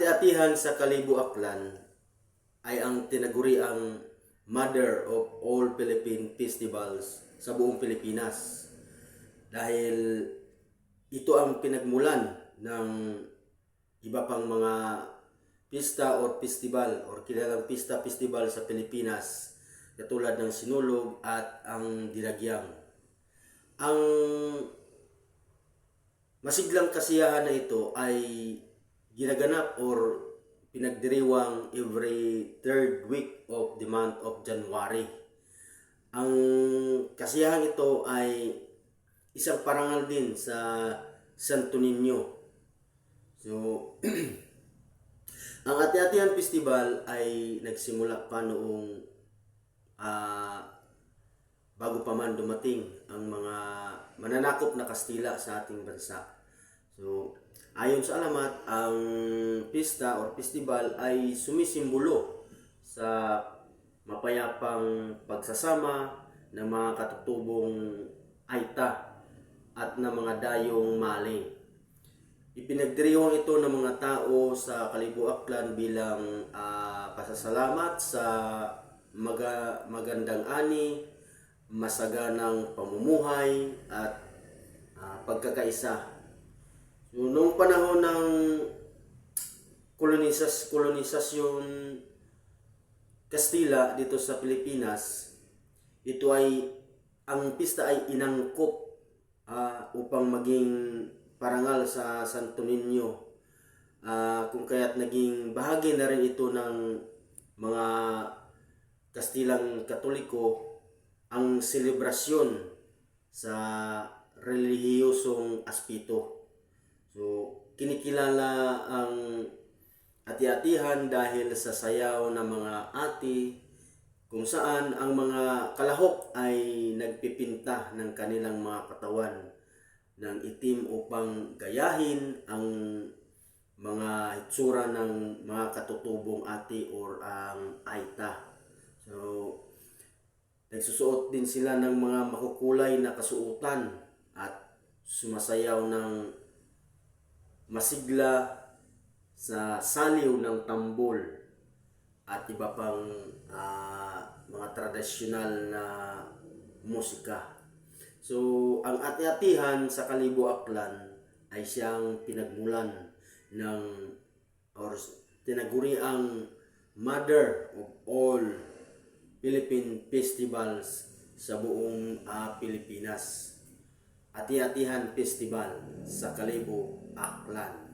ati-atihan sa Kalibo Aklan ay ang tinaguriang mother of all Philippine festivals sa buong Pilipinas. Dahil ito ang pinagmulan ng iba pang mga pista or festival or kilalang pista festival sa Pilipinas katulad ng Sinulog at ang Diragyang. Ang masiglang kasiyahan na ito ay ginaganap or pinagdiriwang every third week of the month of January. Ang kasiyahan ito ay isang parangal din sa Santo Niño. So, ang Ati-Atihan Festival ay nagsimula pa noong ah, bago pa man dumating ang mga mananakop na Kastila sa ating bansa. So, ayon sa alamat, ang pista or festival ay sumisimbolo sa mapayapang pagsasama ng mga katutubong aita at ng mga dayong maling. Ipinagdiriwang ito ng mga tao sa Kalibo Aklan bilang ah, pasasalamat sa maga, magandang ani, masaganang pamumuhay at ah, pagkakaisa. So, noong panahon ng kolonisas kolonisasyon Kastila dito sa Pilipinas, ito ay ang pista ay inangkop ah, upang maging parangal sa Santo Niño. Ah, kung kaya't naging bahagi na rin ito ng mga Kastilang Katoliko ang selebrasyon sa relihiyosong aspito. So, kinikilala ang ati-atihan dahil sa sayaw ng mga ati kung saan ang mga kalahok ay nagpipinta ng kanilang mga katawan ng itim upang gayahin ang mga hitsura ng mga katutubong ati or ang aita. So, nagsusuot din sila ng mga makukulay na kasuotan at sumasayaw ng masigla sa saliw ng tambol at iba pang ah, mga tradisyonal na musika. So, ang ati-atihan sa Kalibo Aklan ay siyang pinagmulan ng or tinaguri ang mother of all Philippine festivals sa buong ah, Pilipinas. Ati-atihan Festival sa Kalibo, Aklan.